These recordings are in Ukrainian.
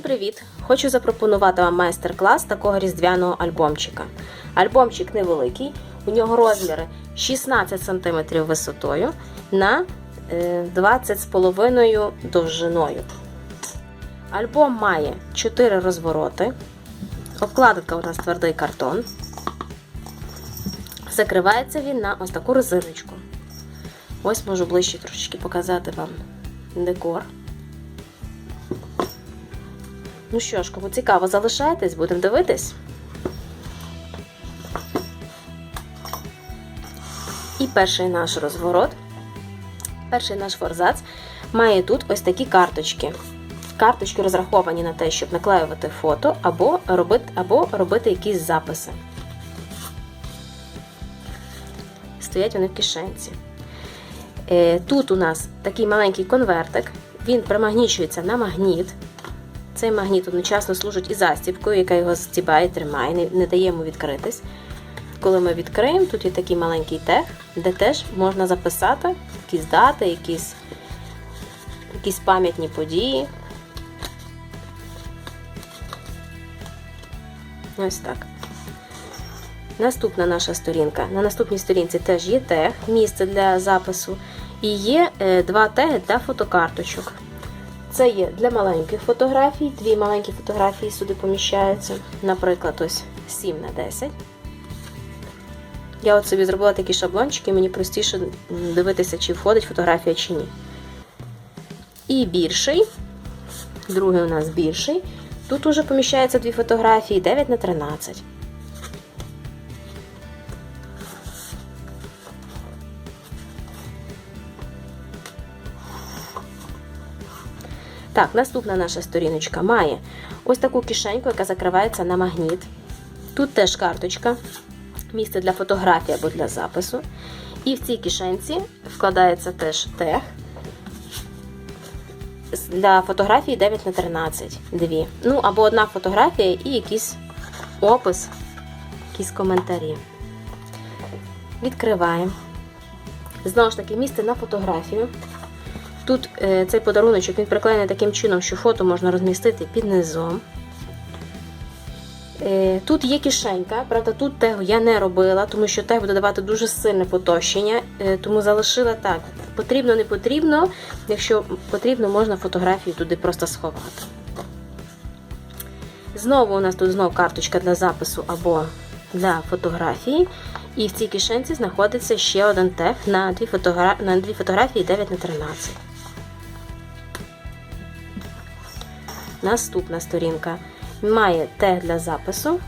Всім привіт! Хочу запропонувати вам майстер-клас такого різдвяного альбомчика. Альбомчик невеликий, у нього розміри 16 см висотою на е, 20,5 довжиною. Альбом має 4 розвороти. Обкладинка у нас твердий картон. Закривається він на ось таку резиночку. Ось можу ближче трошечки показати вам декор. Ну що ж, кому цікаво, залишайтесь, будемо дивитись. І перший наш розворот, перший наш форзац має тут ось такі карточки. Карточки розраховані на те, щоб наклеювати фото або робити, або робити якісь записи. Стоять вони в кишенці. Е, Тут у нас такий маленький конвертик, він примагнічується на магніт. Цей магніт одночасно служить і застібкою, яка його стібає, тримає, не, не дає йому відкритись. Коли ми відкриємо, тут є такий маленький тег, де теж можна записати якісь дати, якісь, якісь пам'ятні події. Ось так. Наступна наша сторінка. На наступній сторінці теж є тег, місце для запису, і є е, два теги для фотокарточок. Це є для маленьких фотографій, дві маленькі фотографії сюди поміщаються. Наприклад, ось 7 на 10. Я от собі зробила такі шаблончики, мені простіше дивитися, чи входить фотографія чи ні. І більший, другий у нас більший. Тут уже поміщаються дві фотографії 9 на 13. Так, наступна наша сторіночка має ось таку кишеньку, яка закривається на магніт. Тут теж карточка, місце для фотографії або для запису. І в цій кишенці вкладається теж тег для фотографії 9 на 13 дві. Ну, або одна фотографія і якийсь опис, якісь коментарі. Відкриваємо. Знову ж таки, місце на фотографію. Тут е, цей подаруночок він приклеєний таким чином, що фото можна розмістити під низом. Е, тут є кишенька, правда, тут тегу я не робила, тому що тег буде давати дуже сильне потощення, е, тому залишила так. Потрібно, не потрібно. Якщо потрібно, можна фотографію туди просто сховати. Знову у нас тут знову карточка для запису або для фотографії. І в цій кишенці знаходиться ще один тег на дві, фотографії 9 на 13. Наступна сторінка має тег для запису.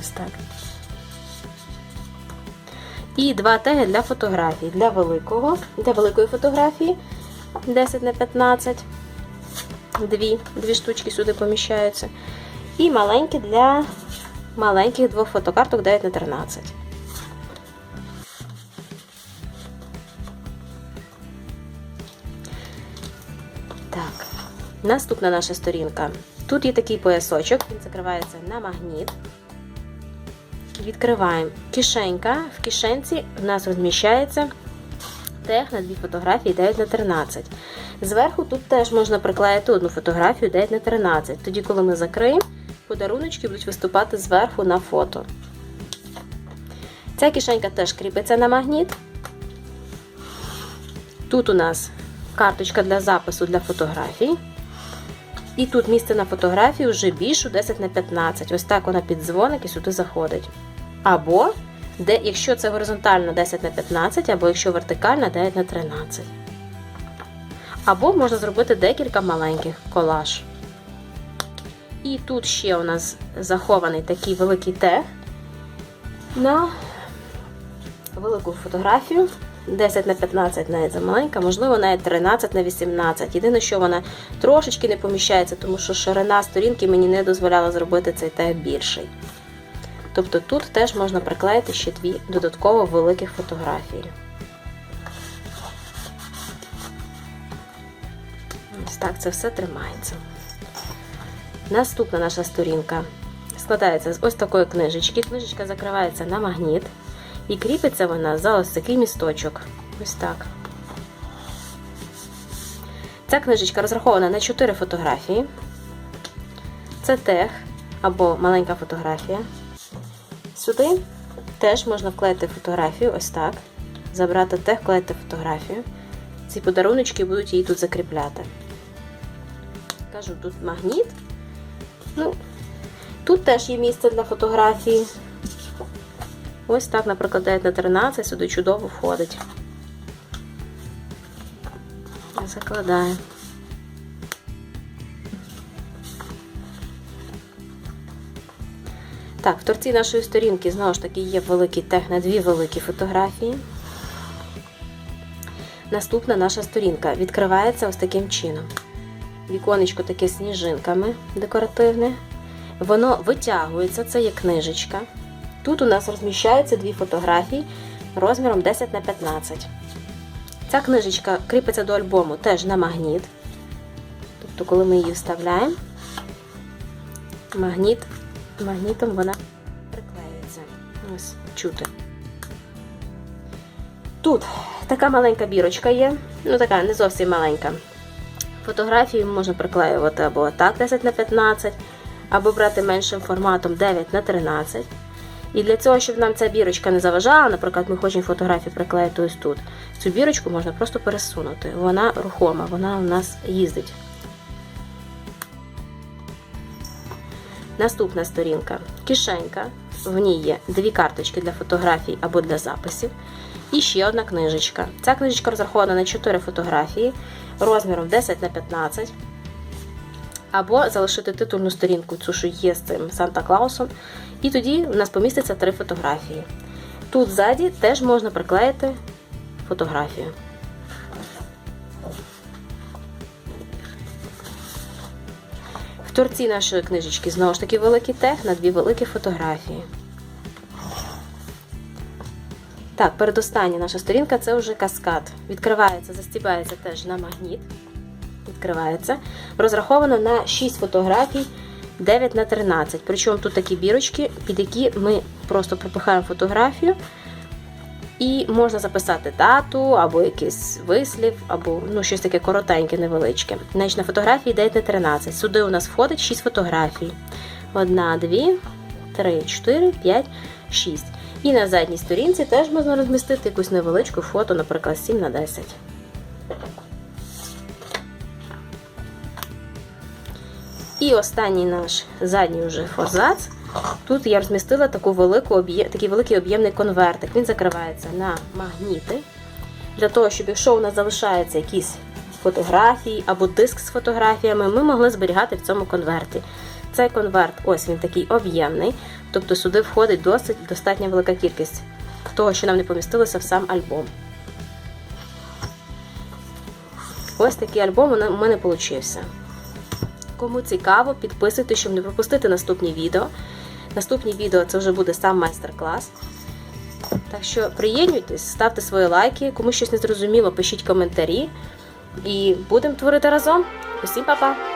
Ось так. І два теги для фотографій. Для великого, для великої фотографії 10 на 15. Дві, дві штучки сюди поміщаються. І маленькі для маленьких двох фотокарток 9 на 13. Наступна наша сторінка. Тут є такий поясочок, він закривається на магніт. Відкриваємо кишенька. В кишенці у нас розміщається тег на дві фотографії 9 на 13. Зверху тут теж можна приклеїти одну фотографію 9 на 13. Тоді, коли ми закриємо, подаруночки будуть виступати зверху на фото. Ця кишенька теж кріпиться на магніт. Тут у нас карточка для запису для фотографій. І тут місце на фотографії вже більшу 10 на 15. Ось так вона під дзвоник і сюди заходить. Або, де, якщо це горизонтально 10 на 15, або якщо вертикально 9 на 13. Або можна зробити декілька маленьких колаж. І тут ще у нас захований такий великий тег на велику фотографію. 10 на 15 навіть замаленька, можливо, навіть 13 на 18. Єдине, що вона трошечки не поміщається, тому що ширина сторінки мені не дозволяла зробити цей тег більший. Тобто тут теж можна приклеїти ще дві додатково великих фотографії. Ось так це все тримається. Наступна наша сторінка складається з ось такої книжечки. Книжечка закривається на магніт. І кріпиться вона за ось такий місточок. Ось так. Ця книжечка розрахована на 4 фотографії. Це тег або маленька фотографія. Сюди теж можна вклеїти фотографію, ось так. Забрати тег, вклеїти фотографію. Ці подаруночки будуть її тут закріпляти. Кажу, тут магніт. Ну, тут теж є місце для фотографії. Ось так, наприклад, 9 на 13 сюди чудово входить. Закладаю. Так, в торці нашої сторінки знову ж таки є великий тег дві великі фотографії. Наступна наша сторінка відкривається ось таким чином. Віконечко таке сніжинками декоративне. Воно витягується, це є книжечка. Тут у нас розміщаються дві фотографії розміром 10 на 15. Ця книжечка кріпиться до альбому теж на магніт. Тобто, коли ми її вставляємо, магніт, магнітом вона приклеюється. Ось, чути. Тут така маленька бірочка є, ну така не зовсім маленька. Фотографії можна приклеювати або так 10 на 15, або брати меншим форматом 9 на 13. І для цього, щоб нам ця бірочка не заважала, наприклад, ми хочемо фотографію приклеїти ось тут. Цю бірочку можна просто пересунути. Вона рухома, вона у нас їздить. Наступна сторінка кишенька. В ній є дві карточки для фотографій або для записів. І ще одна книжечка. Ця книжечка розрахована на 4 фотографії розміром 10 на 15. Або залишити титульну сторінку, цю що є з цим Санта Клаусом. І тоді у нас поміститься три фотографії. Тут ззаді теж можна приклеїти фотографію. В торці нашої книжечки знову ж таки великий тег на дві великі фотографії. Так, передостання наша сторінка це вже каскад. Відкривається, застібається теж на магніт. Відкривається. Розраховано на 6 фотографій 9 на 13. Причому тут такі бірочки, під які ми просто пропихаємо фотографію. І можна записати дату, або якийсь вислів, або ну, щось таке коротеньке, невеличке. Значить, на фотографії 9 на 13. Сюди у нас входить 6 фотографій. Одна, дві, три, чотири, п'ять, шість. І на задній сторінці теж можна розмістити якусь невеличку фото, наприклад, 7 на 10. І останній наш задній вже форзац. Тут я розмістила таку велику такий великий об'ємний конвертик. Він закривається на магніти. Для того, щоб якщо у нас залишаються якісь фотографії або диск з фотографіями, ми могли зберігати в цьому конверті. Цей конверт, ось він такий об'ємний, тобто сюди входить досить достатньо велика кількість того, що нам не помістилося в сам альбом. Ось такий альбом у мене вийшов. Кому цікаво, підписуйтесь, щоб не пропустити наступні відео. Наступні відео це вже буде сам майстер-клас. Так що приєднуйтесь, ставте свої лайки, кому щось не зрозуміло, пишіть коментарі. І будемо творити разом. Усім па-па!